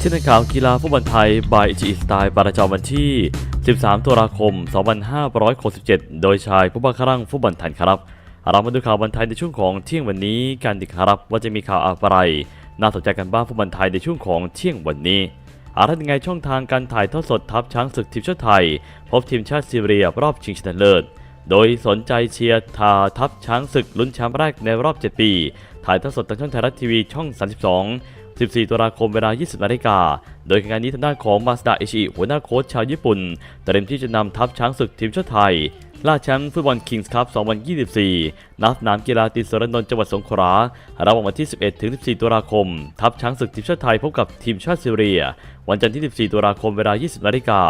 ที่นักข่าวกีฬาฟุตบอลไทย by จีสไตล์ประจำวันที่ 13 ตุลาคม 2567 โดยชายผู้บังคับรังฟุตบอลไทยครับ เรามาดูข่าวบอลไทยในช่วงของเที่ยงวันนี้กันดีครับว่าจะมีข่าวอะไรน่าสนใจกันบ้างฟุตบอลไทยในช่วงของเที่ยงวันนี้อาร์ตยังไงช่องทางการถ่ายทอดสดทัพช้างศึกทีมชาติไทย พบทีมชาติซีเรียรอบชิงชนะเลิศ โดยสนใจเชียร์ทาทัพช้างศึกลุ้นแชมป์แรกในรอบ 7 ปี ถ่ายทอดสดทางช่องไทยรัฐทีวีช่อง 32 14 ตุลาคมเวลา 20 นาฬิกา โดยงานนี้ทางด้านของมาสดาอิชิหัวหน้าโค้ชชาวญี่ปุ่น เตรียมที่จะนำทัพช้างศึกทีมชาติไทยล่าแชมป์ฟุตบอลคิงส์คัพ 2024 ณ สนามกีฬาติสรนนท์จังหวัดสงขลาระหว่างวันที่ 11 ถึง 14 ตุลาคม ทัพช้างศึกทีมชาติไทยพบกับทีมชาติซีเรีย วันจันทร์ที่ 14 ตุลาคม เวลา 20 นาฬิกา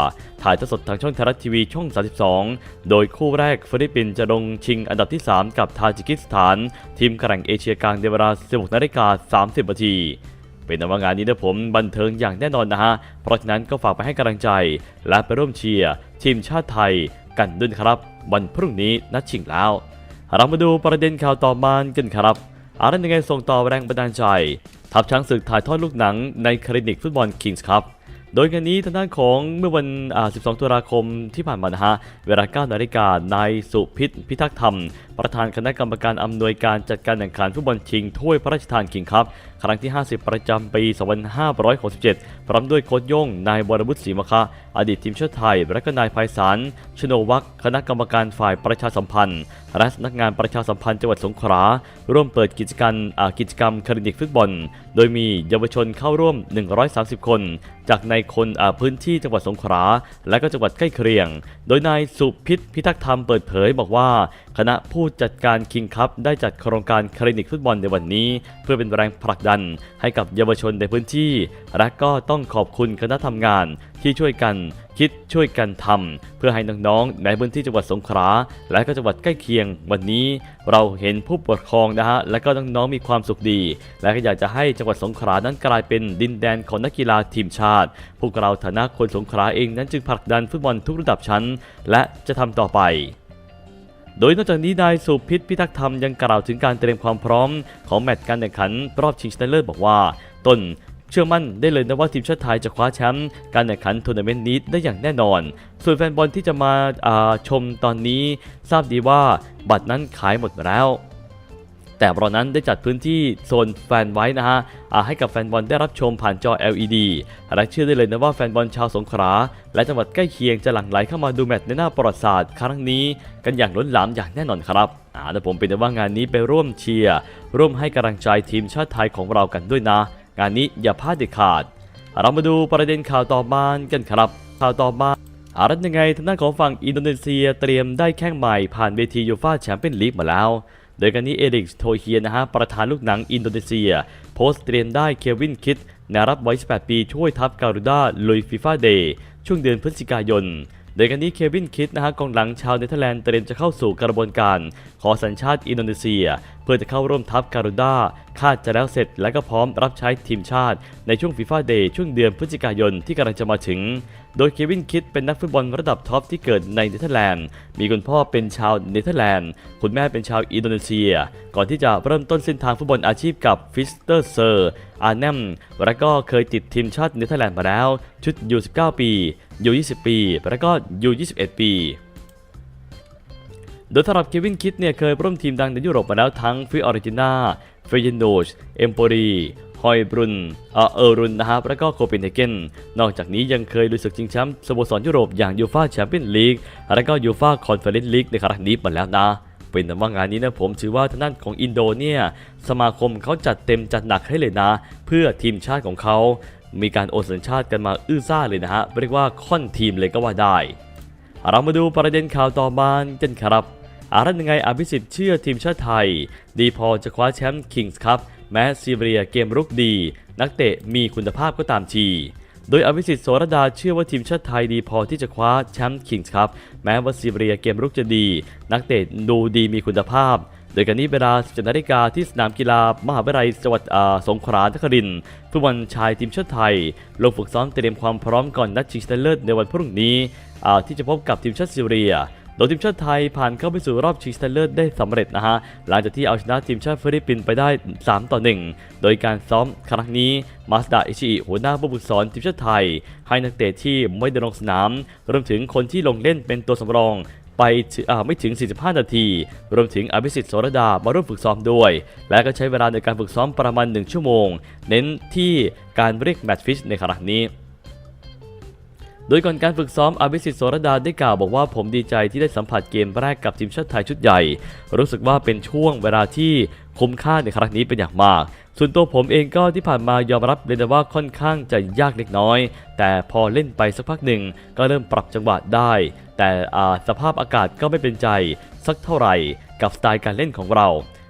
ถ่ายทอดสดทางช่องไทยรัฐทีวีช่อง 32 โดยคู่แรกฟิลิปปินส์จะลงชิงอันดับที่ 3 กับทาจิกิสถาน ทีมแข่งเอเชียกลางในเวลา 16 นาฬิกา 30 นาที เป็นแต่ว่างานนี้นะผมบันเทิงอย่างแน่นอนนะฮะ เพราะฉะนั้นก็ฝากไปให้กำลังใจ และไปร่วมเชียร์ทีมชาติไทยกันด้วยครับ วันพรุ่งนี้นัดชิงแล้ว เรามาดูประเด็นข่าวต่อมากันครับอารันยังไงส่งต่อแรงบันดาลใจ ทัพช้างศึกถ่ายทอดลูกหนังในคลินิกฟุตบอลคิงส์ครับโดยงานนี้ทางด้านของเมื่อวันอ่า12 ตุลาคมที่ผ่านมานะฮะ เวลา 9 นาฬิกา นายสุพิษพิทักษ์ธรรม ประธานคณะกรรมการอำนวยการจัดการแข่งขันฟุตบอลชิงถ้วยพระราชทานคิงครับครั้งที่ 50 ประจำปี 2567 พร้อมด้วยโค้ชย่งนายวรวุฒิศรีมคะ อดีตทีมชาติไทย และก็นายไพศาลชโนวัคคณะกรรมการฝ่ายประชาสัมพันธ์และสำนักงานประชาสัมพันธ์จังหวัดสงขลาร่วมเปิดกิจการกิจกรรมคลินิกฟุตบอล โดยมีเยาวชนเข้าร่วม 130 คน จากในคนพื้นที่จังหวัดสงขลาและก็จังหวัดใกล้เคียง โดยนายสุพิษพิทักษ์ธรรมเปิดเผยบอกว่า คณะผู้จัดการคิงคัพได้จัดโครงการคลินิกฟุตบอลในวันนี้ เพื่อเป็นแรงผลักดันให้กับเยาวชนในพื้นที่ และก็ต้องขอบคุณคณะทำงานที่ช่วยกันคิดช่วยกันทำเพื่อให้น้องๆในพื้นที่จังหวัดสงขลาและก็จังหวัดใกล้เคียง วันนี้เราเห็นผู้ปกครองนะฮะและก็น้องๆมีความสุขดี และก็อยากจะให้จังหวัดสงขลานั้นกลายเป็นดินแดนของนักกีฬาทีมชาติ พวกเราฐานะคนสงขลาเองนั้นจึงผลักดันฟุตบอลทุกระดับชั้น และจะทำต่อไป โดยนอกจากนี้นายสุพิษพิทักษ์ธรรมยังกล่าวถึงการเตรียมความพร้อมของแมตช์การแข่งขันรอบชิงชนะเลิศบอกว่าตนเชื่อมั่นได้เลยนะว่าทีมชาติไทยจะคว้าแชมป์การแข่งขันทัวร์นาเมนต์นี้ได้อย่างแน่นอน ส่วนแฟนบอลที่จะมาาชมตอนนี้ ทราบดีว่าบัตรนั้นขายหมดแล้ว แต่เรานั้นได้จัดพื้นที่โซนแฟนไว้นะฮะให้กับแฟนบอลได้รับชมผ่านจอ LED และเชื่อได้เลยนะว่าแฟนบอลชาวสงขลาและจังหวัดใกล้เคียงจะหลั่งไหลเข้ามาดูแมตช์ในหน้าประวัติศาสตร์ครั้งนี้ กันอย่างล้นหลามอย่างแน่นอนครับอ่าแต่ผมเป็นว่างานนี้ไปร่วมเชียร์ร่วมให้กำลังใจทีมชาติไทยของเรากันด้วยนะ งานนี้อย่าพลาดเด็ดขาด เรามาดูประเด็นข่าวต่อมากันครับ ข่าวต่อมาอารันยังไงทางด้านของฝั่งอินโดนีเซียเตรียมได้แข้งใหม่ผ่านเวทียูฟ่าแชมเปี้ยนลีกมาแล้ว โดยการนี้เอริกโทเฮียนะฮะประธานลูกหนังอินโดนีเซีย โพสต์เตรียมได้เควินคิดนารับวัย18 ปีช่วยทัพการูด้าลุยฟีฟ่าเดย์ช่วงเดือนพฤศจิกายน โดยการนี้เควินคิดนะฮะกองหลังชาวเนเธอร์แลนด์เตรียมจะเข้าสู่กระบวนการ ขอสัญชาติอินโดนีเซีย เพื่อจะเข้าร่วมทัพการูด้าคาดจะแล้วเสร็จและก็พร้อมรับใช้ทีมชาติ ในช่วงฟีฟ่าเดย์ช่วงเดือนพฤศจิกายนที่กำลังจะมาถึง โดยเควินคิดเป็นนักฟุตบอลระดับท็อปที่เกิดในเนเธอร์แลนด์ มีคุณพ่อเป็นชาวเนเธอร์แลนด์ คุณแม่เป็นชาวอินโดนีเซีย ก่อนที่จะเริ่มต้นเส้นทางฟุตบอลอาชีพกับฟิสเตอร์เซอร์อาร์เนมและก็เคยติดทีมชาติเนเธอร์แลนด์มาแล้ว ชุดยู19ปียู20 ปี และก็ยู21 ปี ดยสำหรับเควินคิดเนี่ยเคยร่วมทีมดังในยุโรปมาแล้วทั้งฟิออริจินาเฟยนโดชเอมโปรีฮอยบรุนเออรุนนะครับ แล้วก็โคเปนเฮเกน นอกจากนี้ยังเคยลุยศึกชิงแชมป์สโมสรยุโรปอย่างยูฟาแชมเปี้ยนลีก และก็ยูฟาคอนเฟอเรนซ์ลีกในครั้งนี้มาแล้วนะเป็นแต่ว่างานนี้นะผมถือว่าทางด้านของอินโดเนียสมาคมเขาจัดเต็มจัดหนักให้เลยนะ เพื่อทีมชาติของเขามีการโอนสัญชาติกันมาอื้อซ่าเลยนะฮะเรียกว่าค่อนทีมเลยก็ว่าได้ เรามาดูประเด็นข่าวต่อมากันครับ อารันยังไงอภิสิทธิ์เชื่อทีมชาติไทย ดีพอจะคว้าแชมป์คิงส์คัพแม้ซีเรียเกมรุกดี นักเตะมีคุณภาพก็ตามทีโดยอภิสิทธิ์โสรดาเชื่อว่าทีมชาติไทยดีพอที่จะคว้าแชมป์คิงส์คัพแม้ว่าซีเรียเกมรุกจะดี นักเตะดูดีมีคุณภาพ โดยการนี้เวลา17นาฬิกาที่สนามกีฬามหาวิทยาลัยจังหวัดอ่าสงขลานครินทร์ฟุตบอลชายทีมชาติไทย ลงฝึกซ้อมเตรียมความพร้อมก่อนนัดชิงชนะเลิศในวันพรุ่งนี้ที่จะพบกับทีมชาติซีเรีย โดยทีมชาติไทยผ่านเข้าไปสู่รอบชิงชนะเลิศได้สำเร็จนะฮะหลังจากที่เอาชนะทีมชาติฟิลิปปินส์ไปได้ 3 ต่อ 1 โดยการซ้อมครั้งนี้มาสดาอิชิหัวหน้าผู้ฝึกสอนทีมชาติไทย ให้นักเตะที่ไม่ได้ลงสนาม รวมถึงคนที่ลงเล่นเป็นตัวสำรองไปไม่ถึง 45 นาที รวมถึงอภิสิทธิ์โสรดา มาร่วมฝึกซ้อมด้วย และก็ใช้เวลาในการฝึกซ้อมประมาณ 1 ชั่วโมง เน้นที่การเรียกแมตช์ฟิชในครั้งนี้ โดยก่อนการฝึกซ้อมอภิสิทธิ์โสรดาได้กล่าวบอกว่าผมดีใจที่ได้สัมผัสเกมแรกกับทีมชาติไทยชุดใหญ่ รู้สึกว่าเป็นช่วงเวลาที่คุ้มค่าในครั้งนี้เป็นอย่างมาก ส่วนตัวผมเองก็ที่ผ่านมายอมรับเลยนะว่าค่อนข้างจะยากเล็กน้อย แต่พอเล่นไปสักพักหนึ่งก็เริ่มปรับจังหวะได้ แต่สภาพอากาศก็ไม่เป็นใจสักเท่าไหร่กับสไตล์การเล่นของเรา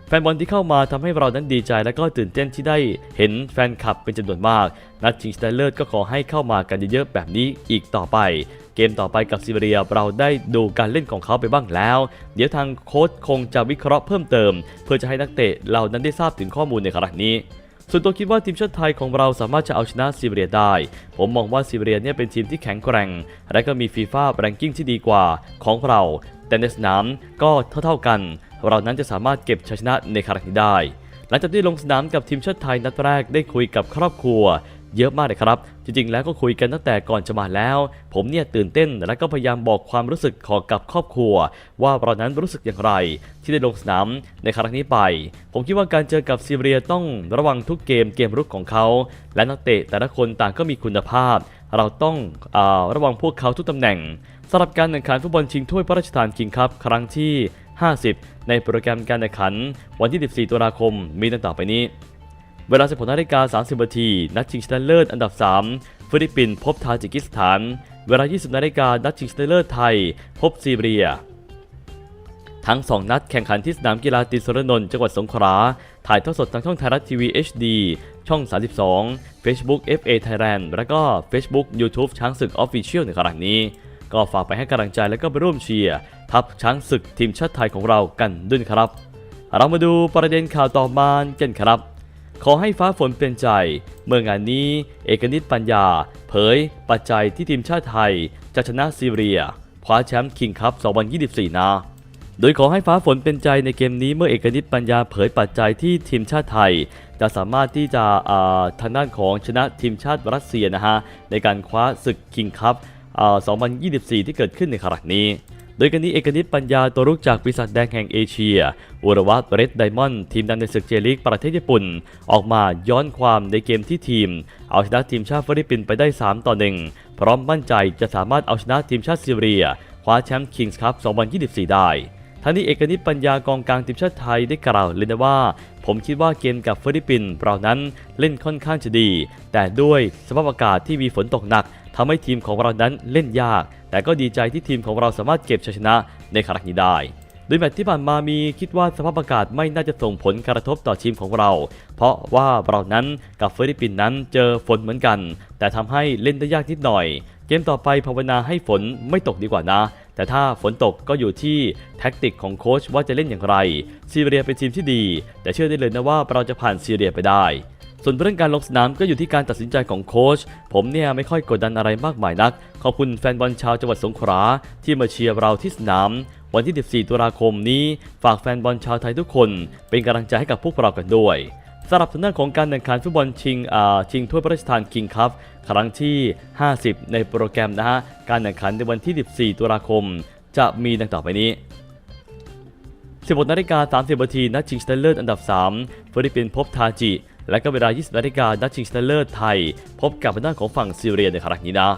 แฟนบอลที่เข้ามาทำให้เรานั้นดีใจและก็ตื่นเต้นที่ได้เห็นแฟนคลับเป็นจำนวนมากนัดชิงชนะเลิศก็ขอให้เข้ามากันเยอะๆแบบนี้อีกต่อไป เกมต่อไปกับซีเรียเราได้ดูการเล่นของเขาไปบ้างแล้ว เดี๋ยวทางโค้ชคงจะวิเคราะห์เพิ่มเติม เพื่อจะให้นักเตะเรานั้นได้ทราบถึงข้อมูลในครั้งนี้ส่วนตัวคิดว่าทีมชาติไทยของเราสามารถจะเอาชนะซีเรียได้ ผมมองว่าซีเรียเนี่ยเป็นทีมที่แข็งแกร่ง และก็มีฟีฟ่าแรงกิ้งที่ดีกว่าของเรา แต่ในสนามก็เท่าๆกัน เรานั้นจะสามารถเก็บชัยชนะในครั้งนี้ได้ หลังจากที่ลงสนามกับทีมชาติไทยนัดแรกได้คุยกับครอบครัว เยอะมากเลยครับ จริงๆ แล้วก็คุยกันตั้งแต่ก่อนจะมาแล้ว ผมเนี่ยตื่นเต้นและก็พยายามบอกความรู้สึกของกับครอบครัว ว่าเรานั้นรู้สึกอย่างไร ที่ได้ลงสนามในครั้งนี้ไป ผมคิดว่าการเจอกับซีเรียต้องระวังทุกเกมเกมรุกของเขา และนักเตะแต่ละคนต่างก็มีคุณภาพ เราต้องอาระวังพวกเขาทุกตำแหน่ง สำหรับการแข่งขันฟุตบอลชิงถ้วยพระราชทานคิงคัพครั้งที่ 50 ในโปรแกรมการแข่งขันวันที่ 14 ตุลาคม มีดังต่อไปนี้ เวลา 16นาฬิกา30นาทีนัดชิงชนะเลิศอันดับ 3 ฟิลิปปินส์พบทาจิกิสถาน เวลา 20นาฬิกานัดชิงชนะเลิศไทย พบซีเรีย ทั้ง 2 นัดแข่งขันที่สนามกีฬาติสรนนท์จังหวัดสงขลา ถ่ายทอดสดทางช่องไทยรัฐทีวี HD ช่อง 32 Facebook FA Thailand และก็ Facebook YouTube ช้างศึก Official ในครั้งนี้ ก็ฝากไปให้กำลังใจและก็ไปร่วมเชียร์ทัพช้างศึกทีมชาติไทยของเรากันด้วยครับ เรามาดูประเด็นข่าวต่อมากันครับ ขอให้ฟ้าฝนเป็นใจ เมื่องานนี้ เอกนิตปัญญา เผย ปัจจัยที่ทีมชาติไทย จะชนะซีเรียคว้าแชมป์คิงคัพ2024 นะโดยขอให้ฟ้าฝนเป็นใจในเกมนี้เมื่อเอกนิตปัญญาเผยปัจจัยที่ทีมชาติไทย จะสามารถที่จะทางด้านของชนะทีมชาติรัสเซียนะฮะในการคว้าศึกคิงคัพ 2024 ที่เกิดขึ้นในครั้งนี้ โดยกันนี้เอกนิตปัญญาตัวรุกจากปีศาจแดงแห่งเอเชีย อุรวัตเรดไดมอนด์ทีมดังในศึกเจลีกประเทศญี่ปุ่น ออกมาย้อนความในเกมที่ทีม เอาชนะทีมชาติฟิลิปปินส์ไปได้ 3 ต่อ 1 พร้อมมั่นใจจะสามารถเอาชนะทีมชาติซีเรียคว้าแชมป์คิงส์คัพ2024 ได้ทั้งนี้เอกนิตปัญญากองกลางทีมชาติไทยได้กล่าวเลยนะว่า ผมคิดว่าเกมกับฟิลิปปินส์เรานั้นเล่นค่อนข้างจะดี แต่ด้วยสภาพอากาศที่มีฝนตกหนัก ทำให้ทีมของเรานั้นเล่นยาก แต่ก็ดีใจที่ทีมของเราสามารถเก็บชัยชนะในครั้งนี้ได้ โดยแมตช์ที่ผ่านมามีคิดว่าสภาพอากาศไม่น่าจะส่งผลกระทบต่อทีมของเรา เพราะว่าเรานั้นกับฟิลิปปินส์นั้นเจอฝนเหมือนกัน แต่ทำให้เล่นได้ยากนิดหน่อย เกมต่อไปภาวนาให้ฝนไม่ตกดีกว่านะแต่ถ้าฝนตกก็อยู่ที่แท็กติกของโค้ชว่าจะเล่นอย่างไร ซีเรียเป็นทีมที่ดี แต่เชื่อได้เลยนะว่าเราจะผ่านซีเรียไปได้ ส่วนเรื่องการลงสนามก็อยู่ที่การตัดสินใจของโค้ช ผมเนี่ยไม่ค่อยกดดันอะไรมากมายนัก ขอบคุณแฟนบอลชาวจังหวัดสงขลาที่มาเชียร์เราที่สนาม วันที่ 14 ตุลาคมนี้ ฝากแฟนบอลชาวไทยทุกคน เป็นกำลังใจให้กับพวกเรากันด้วยสำหรับทางด้านของการแข่งขันฟุตบอลชิงอ่าชิงถ้วยพระราชทานคิงคัพครั้งที่ 50 ในโปรแกรมนะฮะ การแข่งขันในวันที่ 14 ตุลาคม จะมีดังต่อไปนี้ 16นาฬิกา30นาทีนัดชิงชนะเลิศอันดับ 3 ฟิลิปปินส์พบทาจิ และก็เวลา 20นาฬิกานัดชิงชนะเลิศไทย พบกับทางด้านของฝั่งซีเรียในครั้งนี้นะ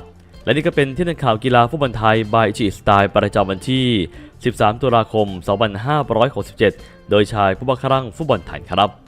และนี่ก็เป็นที่นักข่าวกีฬาฟุตบอลไทยบายจีสไตล์ประจำวันที่ 13 ตุลาคม 2567 โดยชายผู้บังคับรังฟุตบอลไทยครับ